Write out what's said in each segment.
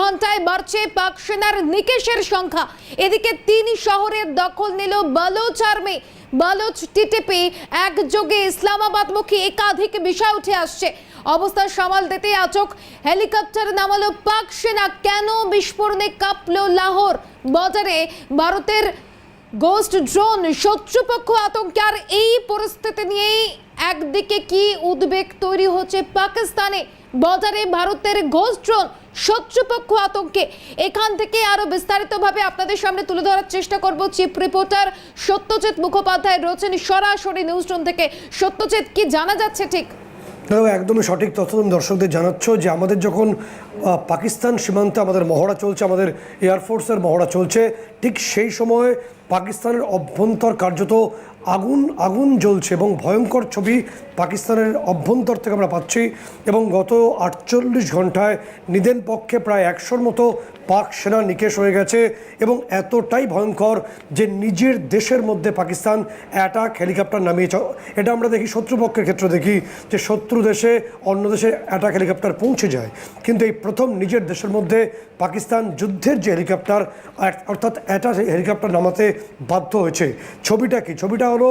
ঘন্টায় বাড়ছে পাক সেনার নিকেশের সংখ্যা। এদিকে তিন শহরের দখল নিল বালোচ আর্মি। বালোচ টিটিপি একযোগে ইসলামাবাদমুখী একাধিক বিষয় উঠে আসছে। অবস্থা সামাল দিতে আচক হেলিকপ্টার নামালো পাক সেনা। কেন বিস্ফোরণে কাঁপলো লাহোর বাজারে? ভারতের গোস্ট ড্রোন শত্রুপক্ষ আতঙ্কে। আর এই পরিস্থিতি নিয়েই একদিকে কি উদ্বেগ তৈরি হচ্ছে পাকিস্তানে? বাজারে ভারতের গোস্ট ড্রোন শত্রুপক্ষ আতঙ্কে। এখান থেকে আরও বিস্তারিতভাবে আপনাদের সামনে তুলে ধরার চেষ্টা করব চিফ রিপোর্টার সত্যজিৎ মুখোপাধ্যায় রয়েছেন সরাসরি নিউজ রুম থেকে। সত্যজিৎ, কি জানা যাচ্ছে ঠিক? দেখো একদমই সঠিক তথ্য তুমি দর্শকদের জানাচ্ছ যে আমাদের যখন পাকিস্তান সীমান্তে আমাদের মহড়া চলছে, আমাদের এয়ারফোর্সের মহড়া চলছে, ঠিক সেই সময় পাকিস্তানের অভ্যন্তর কার্যত আগুন আগুন জ্বলছে এবং ভয়ঙ্কর ছবি পাকিস্তানের অভ্যন্তর থেকে আমরা পাচ্ছি এবং গত আটচল্লিশ ঘন্টায় নিদেন পক্ষে প্রায় একশোর মতো পাক সেনা নিকেশ হয়ে গেছে এবং এতটাই ভয়ঙ্কর যে নিজের দেশের মধ্যে পাকিস্তান অ্যাটাক হেলিকপ্টার নামিয়েছে। এটা আমরা দেখি শত্রুপক্ষের ক্ষেত্রে দেখি যে শত্রু দেশে অন্য দেশে অ্যাটাক হেলিকপ্টার পৌঁছে যায়। কিন্তু এই প্রথম নিজের দেশের মধ্যে পাকিস্তান যুদ্ধের যে হেলিকপ্টার অর্থাৎ অ্যাটাক হেলিকপ্টার নামাতে বাধ্য হয়েছে। ছবিটা কি? ছবিটা হলো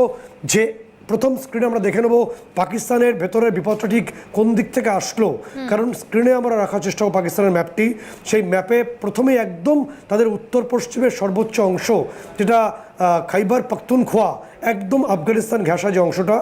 যে প্রথম স্ক্রিনে আমরা দেখে নেব পাকিস্তানের ভেতরের বিপদটা ঠিক কোন দিক থেকে আসলো। কারণ স্ক্রিনে আমরা রাখার চেষ্টা করব পাকিস্তানের ম্যাপটি সেই ম্যাপে প্রথমে একদম তাদের উত্তর পশ্চিমের সর্বোচ্চ অংশ যেটা খাইবার পাখতুনখোয়া একদম আফগানিস্তান ঘেঁষা যে অংশটা।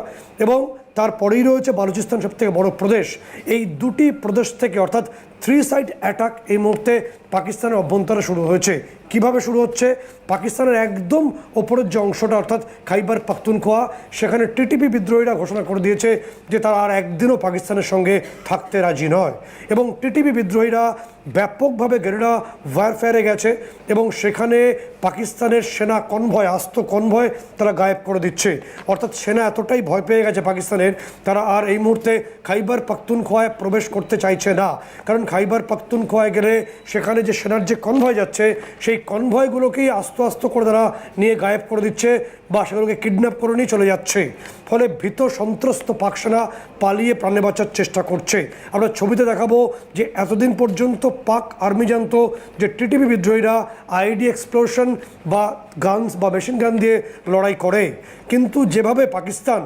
এবং তারপরেই রয়েছে বালুচিস্তান সব থেকে বড় প্রদেশ। এই দুটি প্রদেশ থেকে অর্থাৎ থ্রি সাইড অ্যাটাক এই মুহূর্তে পাকিস্তানের অভ্যন্তরে শুরু হয়েছে। কীভাবে শুরু হচ্ছে? পাকিস্তানের একদম ওপরের যে অংশটা, অর্থাৎ খাইবার পাখতুনখোয়া, সেখানে টিটিপি বিদ্রোহীরা ঘোষণা করে দিয়েছে যে তারা আর একদিনও পাকিস্তানের সঙ্গে থাকতে রাজি নয়। এবং টিটিপি বিদ্রোহীরা ব্যাপকভাবে গেরিলা ওয়ারফেয়ারে গেছে এবং সেখানে পাকিস্তানের সেনা কনভয়, আস্ত কনভয় তারা গায়েব করে দিচ্ছে। অর্থাৎ সেনা এতটাই ভয় পেয়ে গেছে পাকিস্তানের, তারা আর এই মুহূর্তে খাইবার পাখতুনখোয়ায় প্রবেশ করতে চাইছে না। কারণ খাইবার পাখতুনখোয়ায় গেলে সেখানে যে সেনার যে কনভয় যাচ্ছে, সেই কনভয়গুলোকেই আস্ত আস্ত করে তারা নিয়ে গায়েব করে দিচ্ছে বা সেগুলোকে কিডন্যাপ করে নিয়ে চলে যাচ্ছে। ফলে ভীত সন্ত্রস্ত পাক সেনা পালিয়ে প্রাণে বাঁচার চেষ্টা করছে। আমরা ছবিতে দেখাবো যে এতদিন পর্যন্ত পাক আর্মি জানতো যে টিটিপি বিদ্রোহীরা আইডি এক্সপ্লোশন বা গানস বা মেশিন গান দিয়ে লড়াই করে। কিন্তু যেভাবে পাকিস্তান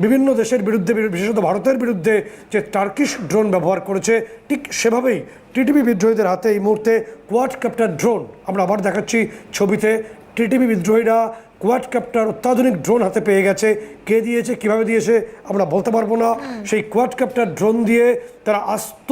বিভিন্ন দেশের বিরুদ্ধে বিশেষত ভারতের বিরুদ্ধে যে টার্কিশ ড্রোন ব্যবহার করেছে ঠিক সেভাবেই টিটিপি বিদ্রোহীদের হাতে এই মুহূর্তে কোয়াড ক্যাপ্টার ড্রোন আমরা আবার দেখাচ্ছি ছবিতে টিটিপি বিদ্রোহীরা কোয়াড ক্যাপ্টার অত্যাধুনিক ড্রোন হাতে পেয়ে গেছে। কে দিয়েছে কীভাবে দিয়েছে আমরা বলতে পারব না। সেই কোয়াড ক্যাপ্টার ড্রোন দিয়ে তারা আস্ত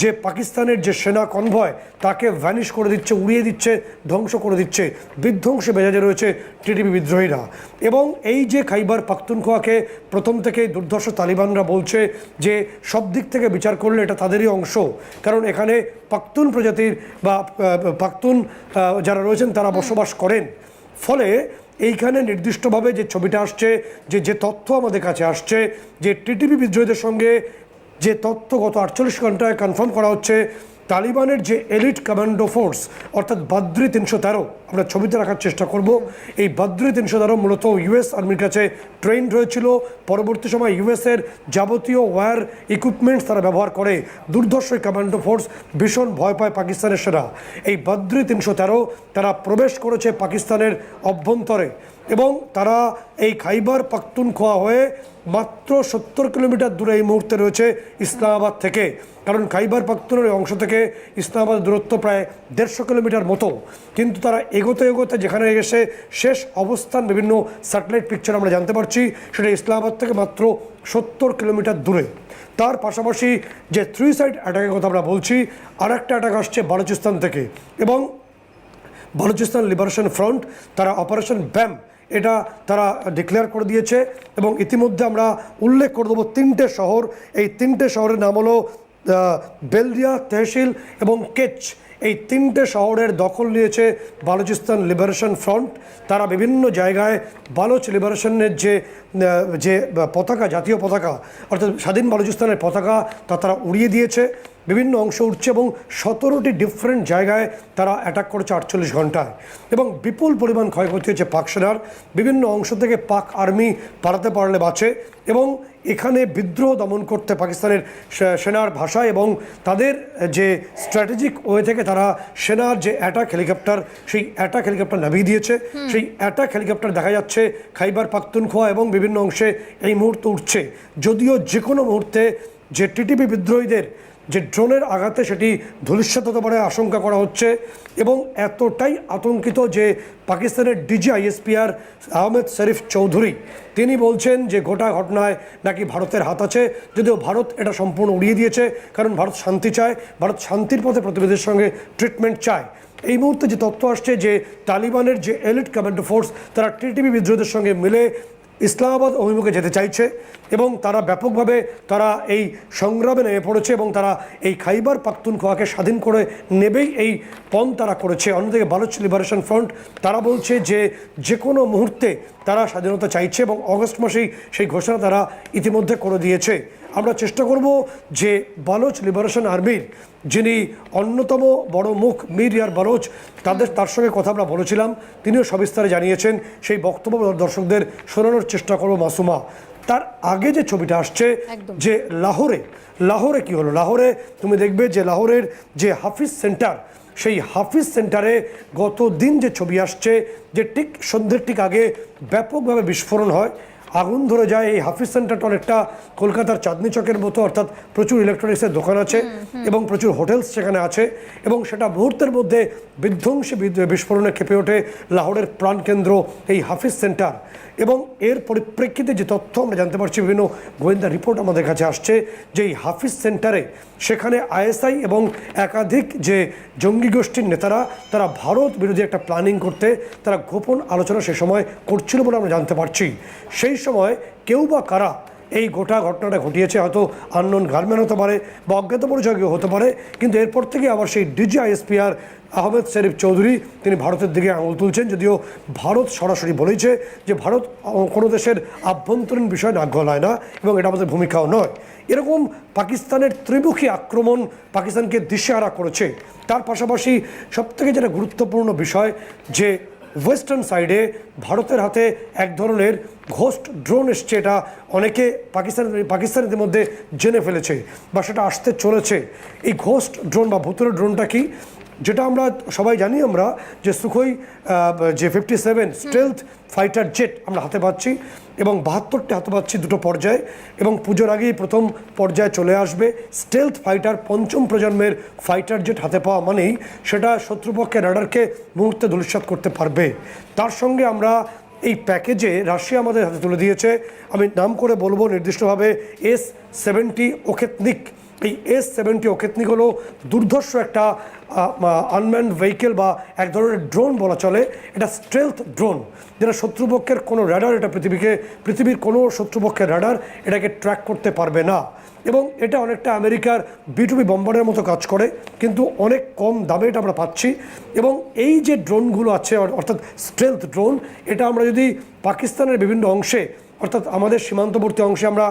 যে পাকিস্তানের যে সেনা কনভয়, তাকে ভ্যানিশ করে দিচ্ছে, উড়িয়ে দিচ্ছে, ধ্বংস করে দিচ্ছে, বিধ্বংসী মেজাজে রয়েছে টিডিপি বিদ্রোহীরা। এবং এই যে খাইবার পাখতুনখোয়াকে প্রথম থেকেই দুর্ধর্ষ তালিবানরা বলছে যে সব দিক থেকে বিচার করলে এটা তাদেরই অংশ। কারণ এখানে পাখতুন প্রজাতির বা পাখতুন যারা রয়েছেন তারা বসবাস করেন। ফলে এইখানে নির্দিষ্টভাবে যে ছবিটা আসছে, যে যে তথ্য আমাদের কাছে আসছে, যে টিটিপি বিদ্রোহীদের সঙ্গে যে তথ্য গত আটচল্লিশ ঘন্টায় কনফার্ম করা হচ্ছে, তালিবানের যে এলিট কমান্ডো ফোর্স অর্থাৎ বাদ্রি তিনশো তেরো, আমরা ছবিতে রাখার চেষ্টা করব। এই বাদ্রি তিনশো তেরো মূলত ইউএস আর্মির কাছে ট্রেন হয়েছিল পরবর্তী সময় ইউএসের যাবতীয় ওয়্যার ইকুইপমেন্টস তারা ব্যবহার করে। দুর্ধর্ষ কমান্ডো ফোর্স ভীষণ ভয় পায় পাকিস্তানের সেনা। এই বাদ্রি তিনশো তেরো তারা প্রবেশ করেছে পাকিস্তানের অভ্যন্তরে। এবং তারা এই খাইবার পাখতুনখোয়া হয়ে মাত্র সত্তর কিলোমিটার দূরে এই মুহূর্তে রয়েছে ইসলামাবাদ থেকে। কারণ খাইবার পাখতুনের অংশ থেকে ইসলামাবাদের দূরত্ব প্রায় দেড়শো কিলোমিটার মতো। কিন্তু তারা এগোতে এগোতে যেখানে এসে শেষ অবস্থান বিভিন্ন স্যাটেলাইট পিকচার আমরা জানতে পারছি, সেটা ইসলামাবাদ থেকে মাত্র সত্তর কিলোমিটার দূরে। তার পাশাপাশি যে থ্রি সাইড অ্যাটাকের কথা আমরা বলছি আর একটা অ্যাটাক আসছে বালুচিস্তান থেকে এবং বালুচিস্তান লিবারেশন ফ্রন্ট তারা অপারেশন ব্যাম এটা তারা ডিক্লেয়ার করে দিয়েছে এবং ইতিমধ্যে আমরা উল্লেখ করে দেবো তিনটে শহর। এই তিনটে শহরের নাম হলো বেলদিয়া, তেহসিল এবং কেচ। এই তিনটে শহরের দখল নিয়েছে বালুচিস্তান লিবারেশন ফ্রন্ট। তারা বিভিন্ন জায়গায় বালুচ লিবারেশনের যে যে পতাকা, জাতীয় পতাকা, অর্থাৎ স্বাধীন বালুচিস্তানের পতাকা তা তারা উড়িয়ে দিয়েছে। বিভিন্ন অংশ উঠছে এবং সতেরোটি ডিফারেন্ট জায়গায় তারা অ্যাটাক করেছে আটচল্লিশ ঘন্টায় এবং বিপুল পরিমাণ ক্ষয়ক্ষতি হয়েছে পাক সেনার। বিভিন্ন অংশ থেকে পাক আর্মি পালাতে পারলে বাঁচে এবং এখানে বিদ্রোহ দমন করতে পাকিস্তানের সেনার ভাষা এবং তাদের যে স্ট্র্যাটেজিক ওয়ে থেকে তারা সেনার যে অ্যাটাক হেলিকপ্টার সেই অ্যাটাক হেলিকপ্টার নামিয়ে দিয়েছে। সেই অ্যাটাক হেলিকপ্টার দেখা যাচ্ছে খাইবার পাখতুনখোয়া এবং বিভিন্ন অংশে এই মুহূর্তে উঠছে যদিও যে কোনো মুহূর্তে যে টিটিপি বিদ্রোহীদের যে ড্রোনের আঘাতে সেটি ধূলিসাৎ হতে পারে আশঙ্কা করা হচ্ছে এবং এতটাই আতঙ্কিত যে পাকিস্তানের ডিজি আইএসপিআর আহমেদ শরীফ চৌধুরী, তিনি বলছেন যে গোটা ঘটনায় নাকি ভারতের হাত আছে। যদিও ভারত এটা সম্পূর্ণ উড়িয়ে দিয়েছে, কারণ ভারত শান্তি চায়, ভারত শান্তির পথে প্রতিবেদীর সঙ্গে ট্রিটমেন্ট চায়। এই মুহূর্তে যে তথ্য আসছে যে তালিবানের যে এলিট কমান্ডো ফোর্স তারা টিটিপি বিদ্রোহীদের সঙ্গে মিলে ইসলামাবাদ অভিমুখে যেতে চাইছে এবং তারা ব্যাপকভাবে তারা এই সংগ্রামে নেমে পড়েছে এবং তারা এই খাইবার পাখতুনখোয়াকে স্বাধীন করে নেবেই এই পণ তারা করেছে। অন্যদিকে বালুচ লিবারেশন ফ্রন্ট তারা বলছে যে যে কোনো মুহূর্তে তারা স্বাধীনতা চাইছে এবং অগস্ট মাসেই সেই ঘোষণা তারা ইতিমধ্যে করে দিয়েছে। আমরা চেষ্টা করব যে বালোচ লিবারেশন আর্মির যিনি অন্যতম বড় মুখ মীর ইয়ার বালোচ তাদের তার সঙ্গে কথা আমরা বলেছিলাম তিনিও সবিস্তারে জানিয়েছেন সেই বক্তব্য দর্শকদের শোনানোর চেষ্টা করব মাসুমা। তার আগে যে ছবিটা আসছে যে লাহোরে লাহোরে কি হলো? লাহোরে তুমি দেখবে যে লাহোরের যে হাফিজ সেন্টার সেই হাফিজ সেন্টারে গত দিন যে ছবি আসছে যে ঠিক সন্ধ্যের ঠিক আগে ব্যাপকভাবে বিস্ফোরণ হয় আগুন ধরে যায় এই হাফিজ সেন্টারটা অনেকটা কলকাতার চাঁদনি চকের মতো অর্থাৎ প্রচুর ইলেকট্রনিক্সের দোকান আছে এবং প্রচুর হোটেলস সেখানে আছে এবং সেটা মুহূর্তের মধ্যে বিধ্বংসী বিস্ফোরণে কেঁপে ওঠে লাহোরের প্রাণকেন্দ্র এই হাফিজ সেন্টার। এবং এর পরিপ্রেক্ষিতে যে তথ্য আমরা জানতে পারছি বিভিন্ন গোয়েন্দা রিপোর্ট আমাদের কাছে আসছে যে এই হাফিজ সেন্টারে সেখানে আইএসআই এবং একাধিক যে জঙ্গি গোষ্ঠীর নেতারা তারা ভারত বিরোধী একটা প্ল্যানিং করতে তারা গোপন আলোচনা সে সময় করছিল বলে আমরা জানতে পারছি। সেই সময় কেউ বা কারা এই গোটা ঘটনাটা ঘটিয়েছে, হয়তো আননোন গার্মেন্ট হতে পারে বা অজ্ঞাত পরিচয় হতে পারে, কিন্তু এরপর থেকে আবার সেই ডিজি আইএসপিআর আহমেদ শরীফ চৌধুরী তিনি ভারতের দিকে আঙুল তুলছেন, যদিও ভারত সরাসরি বলেছে যে ভারত কোনো দেশের আভ্যন্তরীণ বিষয় নাক গলায় না এবং এটা আমাদের ভূমিকাও নয়। এরকম পাকিস্তানের ত্রিমুখী আক্রমণ পাকিস্তানকে দিশেহারা করেছে। তার পাশাপাশি সবথেকে যেটা গুরুত্বপূর্ণ বিষয় যে ওয়েস্টার্ন সাইডে ভারতের হাতে এক ধরনের ঘোস্ট ড্রোন এসছে, এটা অনেকে পাকিস্তান পাকিস্তানিদের মধ্যে জেনে ফেলেছে বা সেটা আসতে চলেছে। এই ঘোস্ট ড্রোন বা ভুতুরে ড্রোনটা কি? যেটা আমরা সবাই জানি আমরা যে সুখই যে fifty seven stealth fighter jet আমরা হাতে পাচ্ছি এবং বাহাত্তরটি হাতে পাচ্ছি দুটো পর্যায়ে এবং পুজোর আগেই প্রথম পর্যায়ে চলে আসবে স্টেলথ ফাইটার পঞ্চম প্রজন্মের ফাইটার জেট হাতে পাওয়া মানেই সেটা শত্রুপক্ষের রাডারকে মুহূর্তে ধূলিসাৎ করতে পারবে। তার সঙ্গে আমরা এই প্যাকেজে রাশিয়া আমাদের হাতে তুলে দিয়েছে। আমি নাম করে বলব নির্দিষ্টভাবে এস সেভেন্টি ওখেতনিক এই এস সেভেন্টি ওকেতনিক হলো দুর্ধর্ষ একটা আনম্যান্ড ভেহিকেল বা এক ধরনের ড্রোন বলা চলে। এটা স্ট্রেলথ ড্রোন। যেটা শত্রুপক্ষের কোনো র্যাডার এটা পৃথিবীকে, পৃথিবীর কোনো শত্রুপক্ষের র্যাডার এটাকে ট্র্যাক করতে পারবে না। এবং এটা অনেকটা আমেরিকার বিটুবি বম্বারের মতো কাজ করে, কিন্তু অনেক কম দামে এটা আমরা পাচ্ছি। এবং এই যে ড্রোনগুলো আছে অর্থাৎ স্ট্রেলথ ড্রোন, এটা আমরা যদি পাকিস্তানের বিভিন্ন অংশে, অর্থাৎ আমাদের সীমান্তবর্তী অংশে আমরা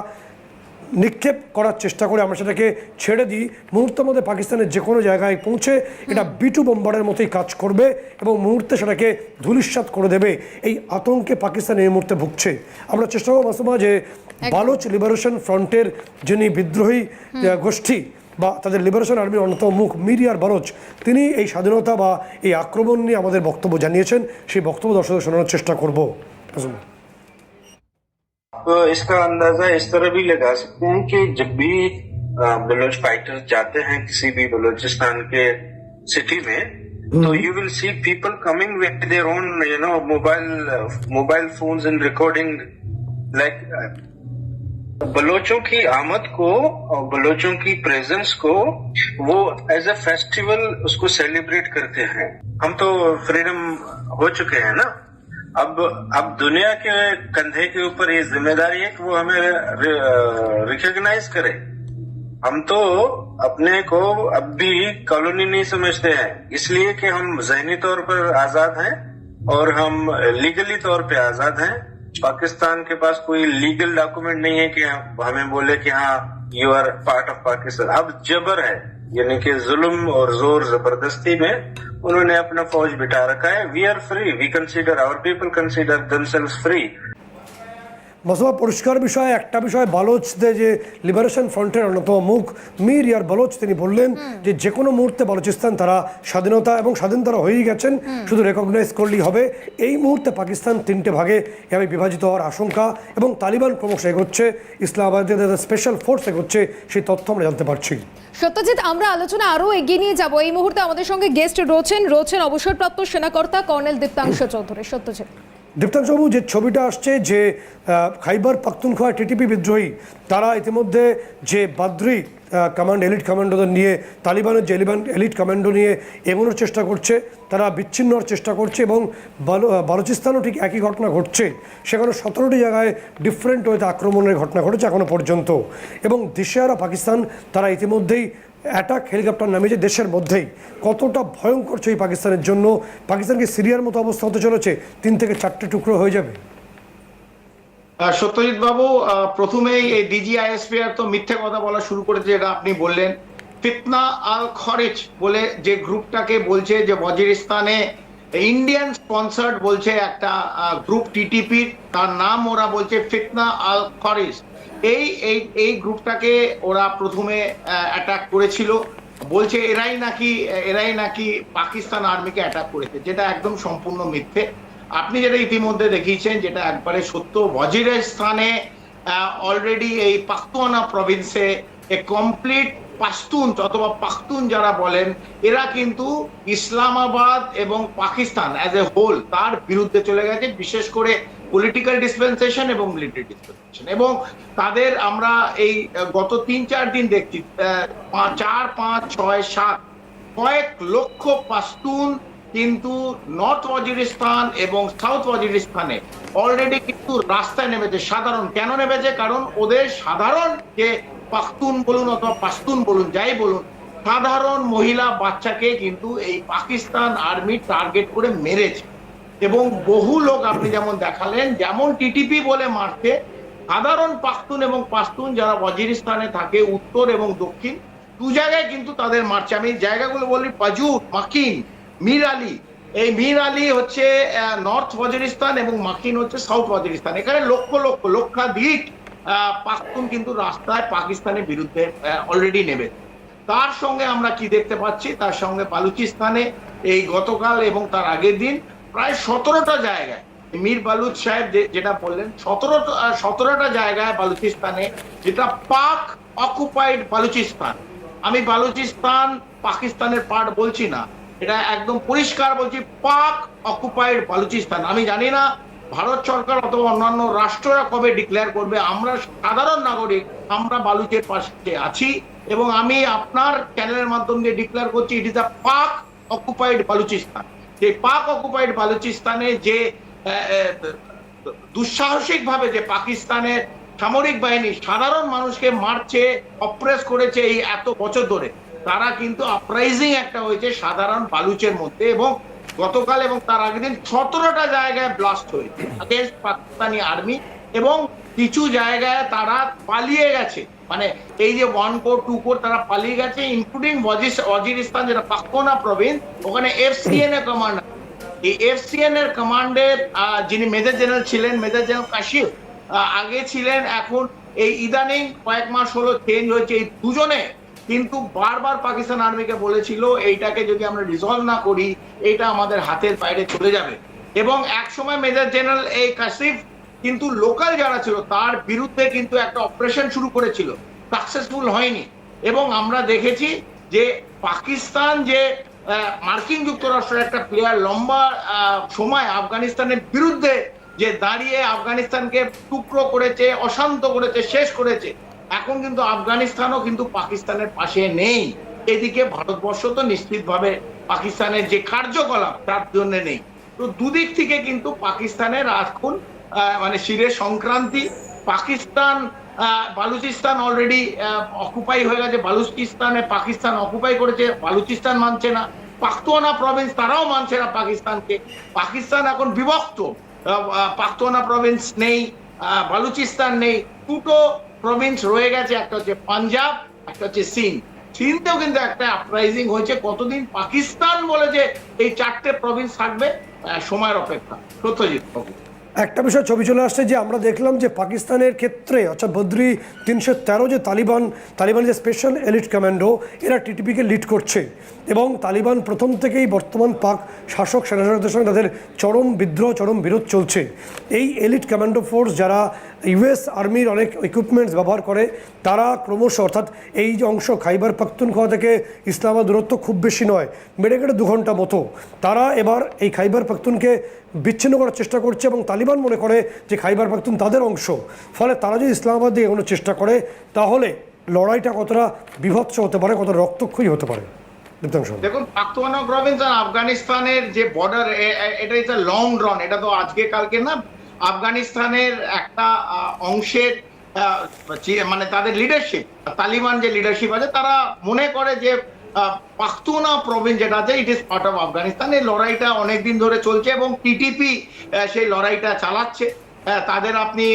নিক্ষেপ করার চেষ্টা করে আমরা সেটাকে ছেড়ে দিই। মুহূর্তের মধ্যে পাকিস্তানের যে কোনো জায়গায় পৌঁছে এটা বিটু বোম্বারের মতোই কাজ করবে এবং মুহূর্তে সেটাকে ধূলিসাৎ করে দেবে। এই আতঙ্কে পাকিস্তান এই মুহূর্তে ভুগছে। আমরা চেষ্টা করব মাসুমা যে বালোচ লিবারেশন ফ্রন্টের যিনি বিদ্রোহী গোষ্ঠী বা তাদের লিবারেশন আর্মির অন্যতম মুখ মিরিয়ার বারোচ তিনি এই স্বাধীনতা বা এই আক্রমণ নিয়ে আমাদের বক্তব্য জানিয়েছেন। সেই বক্তব্য দর্শকদের শোনানোর চেষ্টা করব। اس کا اندازہ اس طرح بھی لگا سکتے ہیں کہ جب بھی بلوچ فائٹر جاتے ہیں کسی بھی بلوچستان کے سٹی میں تو یو ول سی پیپل کمنگ وتھ دیئر اون یو نو موبائل موبائل فونز ان ریکارڈنگ لائک بلوچوں کی آمد کو اور بلوچوں کی پریزنس کو وہ ایز اے فیسٹیول اس کو سیلیبریٹ کرتے ہیں۔ ہم تو فریڈم ہو چکے ہیں نا۔ اب اب دنیا کے کندھے کے اوپر یہ ذمہ داری ہے کہ وہ ہمیں ریکگنائز کرے۔ ہم تو اپنے کو اب بھی کالونی نہیں سمجھتے ہیں۔ اس لیے کہ ہم ذہنی طور پر آزاد ہیں اور ہم لیگلی طور پہ آزاد ہیں۔ پاکستان کے پاس کوئی لیگل ڈاکومنٹ نہیں ہے کہ ہمیں بولے کہ ہاں یو آر پارٹ آف پاکستان اب جبر ہے۔ یعنی کہ ظلم اور زور زبردستی میں انہوں نے اپنا فوج بٹا رکھا ہے۔ وی آر فری وی کنسیڈر آور پیپل کنسیڈر دم سیلز فری মসবা পরিষ্কার বিষয় একটা বিষয় বালোচদের যে লিবারেশন ফ্রন্টের অন্যতম মুখ মীর ইয়ার বালোচ তিনি বললেন যে যে কোনো মুহূর্তে বালুচিস্তান তারা স্বাধীনতা এবং স্বাধীন তারা হয়েই গেছেন শুধু রেকগনাইজ করলেই হবে। এই মুহূর্তে পাকিস্তান তিনটে ভাগে এভাবে বিভাজিত হওয়ার আশঙ্কা এবং তালিবান ক্রমশ এগোচ্ছে ইসলামাবাদের স্পেশাল ফোর্স এগোচ্ছে সেই তথ্য আমরা জানতে পারছি। সত্যজিৎ আমরা আলোচনা আরও এগিয়ে নিয়ে যাব। এই মুহূর্তে আমাদের সঙ্গে গেস্ট রয়েছেন রয়েছেন অবসরপ্রাপ্ত সেনাকর্তা কর্নেল দীপ্তাংশ চৌধুরী। সত্যজিৎ। দীপ্তাংশবাবু যে ছবিটা আসছে, যে খাইবার পাখতুনখোয়া টিটিপি বিদ্রোহী, তারা ইতিমধ্যে যে বাদ্রি কমান্ড এলিট কমান্ডোদের নিয়ে, তালিবানের যে এলিবান এলিট কমান্ডো নিয়ে এগোনোর চেষ্টা করছে, তারা বিচ্ছিন্ন হওয়ার চেষ্টা করছে এবং বালু- বালুচিস্তানও ঠিক একই ঘটনা ঘটছে। সেখানে সতেরোটি জায়গায় ডিফারেন্ট ওয়েতে আক্রমণের ঘটনা ঘটেছে এখনও পর্যন্ত। এবং দেশে দিশেহারা পাকিস্তান, তারা ইতিমধ্যেই অ্যাটাক হেলিকপ্টার নামিয়েছে দেশের মধ্যেই কতটা ভয়ঙ্কর সেই পাকিস্তানের জন্য, পাকিস্তানকে সিরিয়ার মতো অবস্থা হতে চলেছে, তিন থেকে চারটে টুকরো হয়ে যাবে। সত্যজিৎ বাবু প্রথমেই এই ডিজিআইএসপিআর তো মিথ্যে কথা বলা শুরু করেছে যেটা আপনি বললেন। ফিতনা আল খরেজ বলে যে গ্রুপটাকে বলছে, যে ওয়াজিরিস্তানে ইন্ডিয়ান স্পন্সার্ড বলছে একটা গ্রুপ টিটিপি তার নাম ওরা বলছে ফিতনা আল খরেজ। এই এই এই গ্রুপটাকে ওরা প্রথমে অ্যাটাক করেছিল। বলছে, এরাই নাকি এরাই নাকি পাকিস্তান আর্মিকে অ্যাটাক করেছে। যেটা একদম সম্পূর্ণ মিথ্যে। আপনি যেটা ইতিমধ্যে দেখিয়েছেন, যেটা একবারে সত্য, ওয়াজিরের স্থানে অলরেডি এই পাখতুয়ানা প্রভিন্সে এ কমপ্লিট পাস্তুন অথবা পাখতুন যারা বলেন, এরা কিন্তু ইসলামাবাদ এবং পাকিস্তান অ্যাজ এ হোল তার বিরুদ্ধে চলে গেছে। বিশেষ করে পলিটিক্যাল ডিসপেন্সেশন এবং মিলিটারি ডিসপেন্সেশন এবং তাদের আমরা এই গত তিন, চার দিন দেখছি চার, পাঁচ, ছয়, সাত, কয়েক লক্ষ পাস্তুন কিন্তু নর্থ ওয়াজিরিস্তান এবং সাউথ ওয়াজিরিস্তানে অলরেডি কিন্তু রাস্তায় নেমেছে, সাধারণ। কেন নেমেছে? কারণ ওদের সাধারণ যে পাখতুন বলুন অথবা পাস্তুন বলুন, যাই বলুন, সাধারণ মহিলা বাচ্চাকে কিন্তু এই পাকিস্তান আর্মি টার্গেট করে মেরেছে। এবং বহু লোক আপনি যেমন দেখালেন যেমন টিটিপি বলে মারছে সাধারণ পাখতুন এবং পাস্তুন যারা ওয়াজিরিস্তানে থাকে উত্তর এবং দক্ষিণ দু জায়গায় কিন্তু তাদের মারছে। আমি জায়গাগুলো বলি পাজুর মাকিন মীর আলী। এই মীর আলী হচ্ছে নর্থ ওয়াজিরিস্তান এবং মাকিন হচ্ছে সাউথ ওয়াজিরিস্তান এখানে লক্ষ লক্ষ লক্ষাধিক আহ, পাখতুন কিন্তু রাস্তায় পাকিস্তানের বিরুদ্ধে অলরেডি নেবে তার সঙ্গে আমরা কি দেখতে পাচ্ছি? তার সঙ্গে বালুচিস্তানে এই গতকাল এবং তার আগের দিন প্রায় সতেরোটা জায়গায়। মীর বালুচ সাহেব যেটা বললেন সতেরোটা সতেরোটা জায়গায় বালুচিস্তানে, যেটা পাক অকুপাইড বালুচিস্তান। আমি বালুচিস্তান পাকিস্তানের পার্ট বলছি না। এটা একদম পরিষ্কার বলছি, পাক অকুপাইড বালুচিস্তান। আমি জানি না, ভারত সরকার অথবা অন্যান্য রাষ্ট্ররা কবে ডিক্লেয়ার করবে, আমরা সাধারণ নাগরিক, আমরা বালুচের পাশে আছি, এবং আমি আপনার চ্যানেলের মাধ্যমে দিয়ে ডিক্লেয়ার করছি ইট ইজ আ পাক অকুপাইড বালুচিস্তান। যে পাক অকুপাইড বালুচিস্তানে যে দুঃসাহসিক ভাবে যে পাকিস্তানের সামরিক বাহিনী সাধারণ মানুষকে মারছে অপ্রেস করেছে এই এত বছর ধরে, তারা কিন্তু আপরাইজিং একটা হয়েছে সাধারণ বালুচের মধ্যে এবং গতকাল এবং তার আগের দিন সতেরোটা জায়গায় ব্লাস্ট হয়েছে। পাকিস্তানি আর্মি এবং কিছু জায়গায় তারা পালিয়ে গেছে। মানে এই যে ওয়ান কোর টু কোর তারা পালিয়ে গেছে ইনক্লুডিং ওয়াজিরিস্তান যেটা পাকোনা প্রভিন্স ওখানে এফসিএন এর কমান্ডার এই এফসিএন এর কমান্ডের যিনি মেজর জেনারেল ছিলেন মেজর জেনারেল কাশিফ আগে ছিলেন এখন এই ইদানিং কয়েক মাস হলো চেঞ্জ হয়েছে। এই দুজনে কিন্তু বারবার পাকিস্তান আর্মিকে বলেছিল, এইটাকে যদি আমরা রিজলভ না করি, এটা আমাদের হাতের বাইরে চলে যাবে। এবং এক সময় মেজর জেনারেল এই কাশিফ কিন্তু লোকাল যারা ছিল, তার বিরুদ্ধে কিন্তু একটা অপারেশন শুরু করেছিল। সাকসেসফুল হয়নি। এবং আমরা দেখেছি যে পাকিস্তান যে মার্কিন যুক্তরাষ্ট্রের একটা প্লেয়ার লম্বা সময় আফগানিস্তানের বিরুদ্ধে যে দাঁড়িয়ে আফগানিস্তানকে টুকরো করেছে, অশান্ত করেছে, শেষ করেছে, এখন কিন্তু আফগানিস্তানও কিন্তু পাকিস্তানের পাশে নেই। এদিকে ভারতবর্ষ তো নিশ্চিতভাবে পাকিস্তানের যে কার্যকলাপ, তার জন্য নেই। তো দুদিক থেকে কিন্তু পাকিস্তানের এখন মানে শিরের সংক্রান্তি পাকিস্তান বালুচিস্তান অলরেডি অকুপাই হয়ে গেছে বালুচিস্তানে পাকিস্তান অকুপাই করেছে বালুচিস্তান মানছে না। পাখতুয়ানা প্রভিন্স তারাও মানছে না পাকিস্তানকে। পাকিস্তান এখন বিভক্ত। আহ, প্রভিন্স নেই বালুচিস্তান নেই। দুটো প্রভিন্স রয়ে গেছে একটা হচ্ছে পাঞ্জাব একটা হচ্ছে সিন্ধ। সিনতেও কিন্তু একটা আপরাইজিং হয়েছে। কতদিন? পাকিস্তান বলে যে এই চারটে প্রভিন্স থাকবে সময়ের অপেক্ষা। সত্যজিৎ বাবু। একটা বিষয়, ছবি চলে আসছে যে আমরা দেখলাম যে পাকিস্তানের ক্ষেত্রে, অর্থাৎ বদ্রি তিনশো তেরো যে তালিবান তালিবান যে স্পেশাল এলিট কমান্ডো এরা টিটিপিকে লিড করছে। এবং তালিবান প্রথম থেকেই বর্তমান পাক শাসক সেনাসদের সঙ্গে তাদের চরম বিদ্রোহ, চরম বিরোধ চলছে। এই এলিট কমান্ডো ফোর্স যারা ইউএস আর্মির অনেক ইকুইপমেন্টস ব্যবহার করে। তারা ক্রমশ অর্থাৎ এই যে অংশ খাইবার পাখতুনখোয়া থেকে ইসলামাবাদ দূরত্ব খুব বেশি নয় বেড়ে গেলে দু ঘণ্টা মতো। তারা এবার এই খাইবার পাখতুনকে বিচ্ছিন্ন করার চেষ্টা করছে এবং তালিবান মনে করে যে খাইবার পাখতুন তাদের অংশ। ফলে তারা যদি ইসলামাবাদ দিয়ে এগোনোর চেষ্টা করে, তাহলে লড়াইটা কতটা বিভৎস হতে পারে, কতটা রক্তক্ষয়ী হতে পারে। দেখুন পাকতোয়ানা প্রভিন্স আর আফগানিস্তানের যে বর্ডার এটা ইজ লং ড্রন এটা তো আজকে কালকে না আফগানিস্তানের একটা অংশের মানে তাদের লিডারশিপ তালিবান যে লিডারশিপ আছে, তারা মনে করে যে পাখতুনা প্রভিন্স যেটা আছে it is part of Afghanistan. এই লড়াইটা অনেকদিন ধরে চলছে এবং টিটিপি সেই লড়াইটা চালাচ্ছে। তাদের আপনি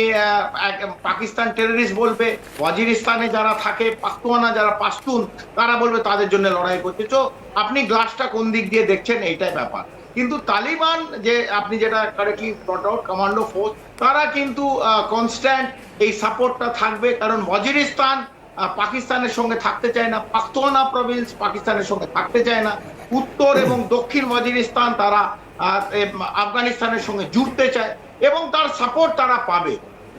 পাকিস্তান টেররিস্ট বলবে, ওয়াজিরিস্তানে যারা থাকে, পাখতুয়ানা যারা পাস্তুন তারা বলবে তাদের জন্য লড়াই করছে। তো আপনি গ্লাসটা কোন দিক দিয়ে দেখছেন, এইটাই ব্যাপার। কিন্তু তালিবান যে আপনি যেটা correctly brought out commando force তারা কিন্তু কনস্ট্যান্ট এই সাপোর্টটা থাকবে। কারণ ওয়াজিরিস্তান আহ, পাকিস্তানের সঙ্গে থাকতে চায় না। পাখতোয়ানা প্রভিন্স পাকিস্তানের সঙ্গে থাকতে চায় না। উত্তর এবং দক্ষিণ ওয়াজিরিস্তান তারা আফগানিস্তানের সঙ্গে জুড়তে চায় এবং তার সাপোর্ট তারা পাবে।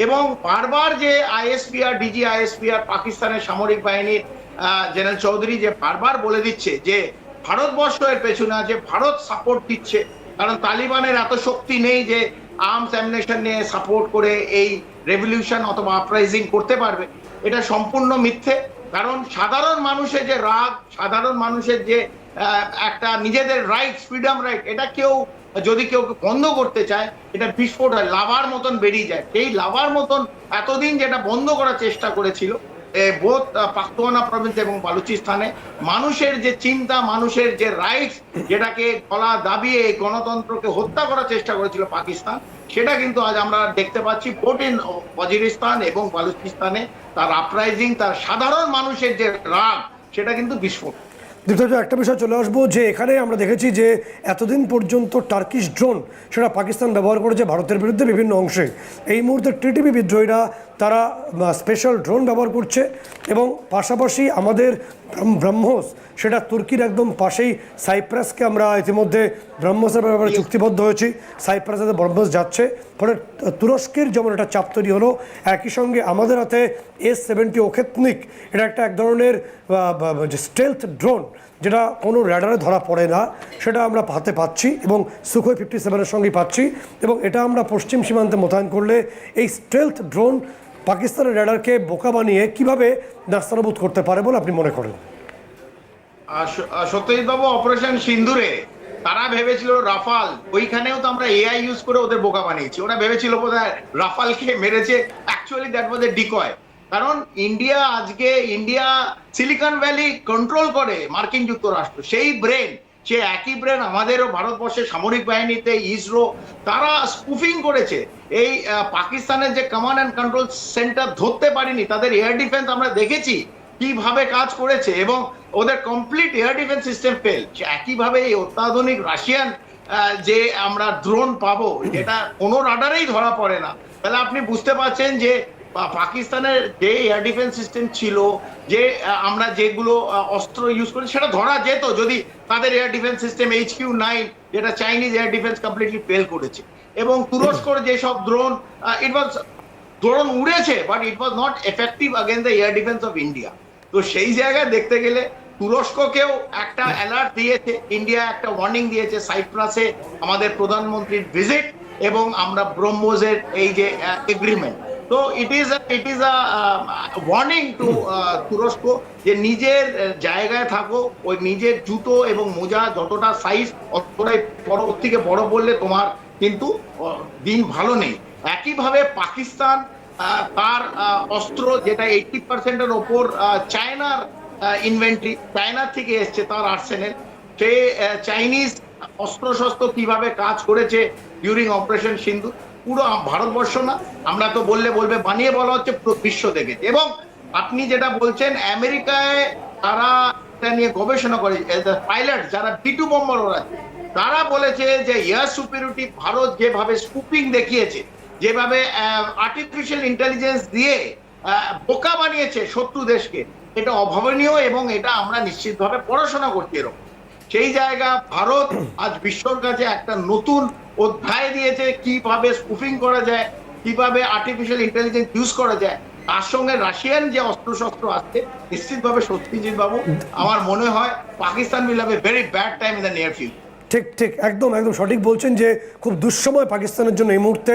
এবং বারবার যে আইএসপিআর ডিজি আইএসপিআর পাকিস্তানের সামরিক বাহিনীর জেনারেল চৌধুরী যে বারবার বলে দিচ্ছে যে ভারতবর্ষ এর পেছনে আছে, ভারত সাপোর্ট দিচ্ছে। কারণ তালিবানের এত শক্তি নেই যে আর্মস অ্যামনেশন নিয়ে সাপোর্ট করে এই রেভলিউশন অথবা আপরাইজিং করতে পারবে। এটা সম্পূর্ণ মিথ্যে। কারণ সাধারণ মানুষের যে রাগ, সাধারণ মানুষের যে একটা নিজেদের রাইট ফ্রিডম রাইট এটা কেউ, যদি কেউ বন্ধ করতে চায়, এটা বিস্ফোট হয়, লাভার মতন বেরিয়ে যায়। এই লাভার মতন এতদিন যেটা বন্ধ করার চেষ্টা করেছিল বোধ পাখতোয়ানা প্রভিন্স এবং বালুচিস্তানে মানুষের যে চিন্তা, মানুষের যে রাইটস যেটাকে গলা দাবিয়ে এই গণতন্ত্রকে হত্যা করার চেষ্টা করেছিল পাকিস্তান, সেটা কিন্তু আজ আমরা দেখতে পাচ্ছি। বোট ইন এবং বালুচিস্তানে তার আপরাইজিং তার সাধারণ মানুষের যে রাগ, সেটা কিন্তু বিস্ফোট একটা বিষয় চলে আসব, যে এখানে আমরা দেখেছি যে এতদিন পর্যন্ত টার্কিশ ড্রোন সেটা পাকিস্তান ব্যবহার করেছে ভারতের বিরুদ্ধে বিভিন্ন অংশে। এই মুহূর্তে টিটিপি বিদ্রোহীরা তারা স্পেশাল ড্রোন ব্যবহার করছে এবং পাশাপাশি আমাদের ব্রহ্মোস। সেটা তুর্কির একদম পাশেই সাইপ্রাসকে আমরা ইতিমধ্যে ব্রহ্মোসের ব্যাপারে চুক্তিবদ্ধ হয়েছি। সাইপ্রাসে ব্রহ্মোস যাচ্ছে। ফলে তুরস্কের যেমন একটা চাপ তৈরি হলো একই সঙ্গে আমাদের হাতে এস সেভেন্টি ওখেতনিক এটা একটা এক ধরনের স্টেলথ ড্রোন যেটা কোনো র্যাডারে ধরা পড়ে না সেটা আমরা হাতে পাচ্ছি এবং সুখোই ফিফটি সেভেনের সঙ্গেই পাচ্ছি। এবং এটা আমরা পশ্চিম সীমান্তে মোতায়েন করলে এই স্টেলথ ড্রোন পাকিস্তানের র্যাডারকে বোকা বানিয়ে কীভাবে নাস্তানাবুদ করতে পারে বলে আপনি মনে করেন? আর স- আর সত্যজিৎ বাবু, অপারেশন সিন্দুরে। তারা ভেবেছিল রাফাল, ওইখানেও তো আমরা এআই ইউজ করে ওদের বোকা বানিয়েছি। ওরা ভেবেছিল বোধহয় রাফালকে মেরেছে। Actually that was a decoy কারণ ইন্ডিয়া আজকে, ইন্ডিয়া সিলিকন ভ্যালি কন্ট্রোল করে মার্কিন যুক্তরাষ্ট্র। সেই ব্রেন সে একই ব্রেন আমাদেরও ভারতবর্ষের সামরিক বাহিনীতে ইসরো, তারা স্পুফিং করেছে। এই পাকিস্তানের যে কমান্ড অ্যান্ড কন্ট্রোল সেন্টার ধরতে পারিনি, তাদের এয়ার ডিফেন্স আমরা দেখেছি, কীভাবে কাজ করেছে এবং ওদের complete air defence system fail একইভাবে এই অত্যাধুনিক রাশিয়ান যে আমরা ড্রোন পাবো যেটা কোনো রাডারেই ধরা পড়ে না। তাহলে আপনি বুঝতে পারছেন যে পাকিস্তানের যে এয়ার ডিফেন্স সিস্টেম ছিল, যে আমরা যেগুলো অস্ত্র ইউজ করি সেটা ধরা যেত। যদি তাদের air defence system H Q nine যেটা Chinese air defence completely fail করেছে। এবং তুরস্কর যেসব drone it was drone উড়েছে but it was not effective against the air defence of India তো সেই জায়গায় দেখতে গেলে তুরস্ককেও একটা অ্যালার্ট দিয়েছে ইন্ডিয়া একটা ওয়ার্নিং দিয়েছে সাইপ্রাসে আমাদের প্রধানমন্ত্রীর ভিজিট এবং আমরা ব্রহ্মোজের এই যে এগ্রিমেন্ট তো it is it is a warning to তুরস্ক যে নিজের জায়গায় থাকো ওই নিজের জুতো এবং মোজা যতটা সাইজ অতটাই বড় ওর থেকে বড় বললে তোমার কিন্তু দিন ভালো নেই। একইভাবে পাকিস্তান তার অস্ত্র যেটা এইটি পার্সেন্টের ওপর চায়নার ইনভেন্টরি চায়নার থেকে এসছে তার আর্সেনেল সে চাইনিজ অস্ত্র শস্ত্র কীভাবে কাজ করেছে ডিউরিং অপারেশন সিন্ধু। পুরো ভারতবর্ষ না, আমরা তো বললে বলবে, বানিয়ে বলা হচ্ছে পুরো বিশ্ব থেকে এবং আপনি যেটা বলছেন, আমেরিকায় তারা এটা নিয়ে গবেষণা করে পাইলট যারা বিটু বম্বার ওরা তারা বলেছে যে এয়ার সুপিরিয়রিটি ভারত যেভাবে স্কুপিং দেখিয়েছে, যেভাবে আর্টিফিশিয়াল ইন্টেলিজেন্স দিয়ে বোকা বানিয়েছে শত্রু দেশকে, এটা অভাবনীয় এবং এটা আমরা নিশ্চিতভাবে পড়াশোনা করছি এরকম। সেই জায়গা ভারত আজ বিশ্বর কাছে একটা নতুন অধ্যায় দিয়েছে কীভাবে স্পুফিং করা যায়, কীভাবে আর্টিফিশিয়াল ইন্টেলিজেন্স ইউজ করা যায়। তার সঙ্গে রাশিয়ান যে অস্ত্রশস্ত্র আছে, নিশ্চিতভাবে সত্যজিৎ বাবু, আমার মনে হয় Pakistan will have a very bad time in the near future ঠিক ঠিক, একদম একদম সঠিক বলছেন যে খুব দুঃসময় পাকিস্তানের জন্য এই মুহূর্তে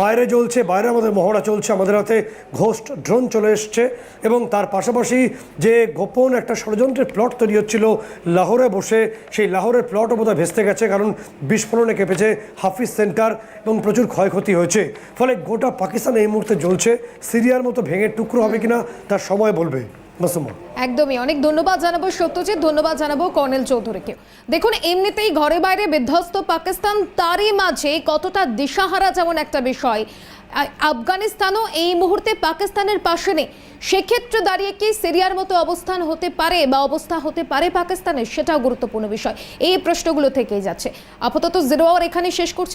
বাইরে চলছে বাইরে আমাদের মহড়া চলছে, আমাদের হাতে ঘোস্ট ড্রোন চলে এসছে এবং তার পাশাপাশি যে গোপন একটা ষড়যন্ত্রের প্লট তৈরি হচ্ছিল লাহোরে বসে, সেই লাহোরের প্লটও বোধহয় ভেস্তে গেছে কারণ বিস্ফোরণে কেঁপেছে হাফিজ সেন্টার এবং প্রচুর ক্ষয়ক্ষতি হয়েছে। ফলে গোটা পাকিস্তান এই মুহূর্তে জ্বলছে, সিরিয়ার মতো ভেঙে টুকরো হবে কিনা, তার সময় বলবে। একদমই। অনেক ধন্যবাদ জানাব সত্যজিৎ, ধন্যবাদ জানাব কর্নেল চৌধুরীকে। দেখুন, এমনিতেই ঘরে বাইরে বিধ্বস্ত পাকিস্তান, তারই মাঝে কতটা দিশাহারা যেমন একটা বিষয়। আফগানিস্তানও এই মুহূর্তে পাকিস্তানের পাশে নেই। সেক্ষেত্রে দাঁড়িয়ে কি সিরিয়ার মতো অবস্থান হতে পারে বা অবস্থা হতে পারে পাকিস্তানের, সেটাও গুরুত্বপূর্ণ বিষয়। এই প্রশ্নগুলো থেকেই যাচ্ছে। আপাতত জিরো আওয়ার এখানে শেষ করছি।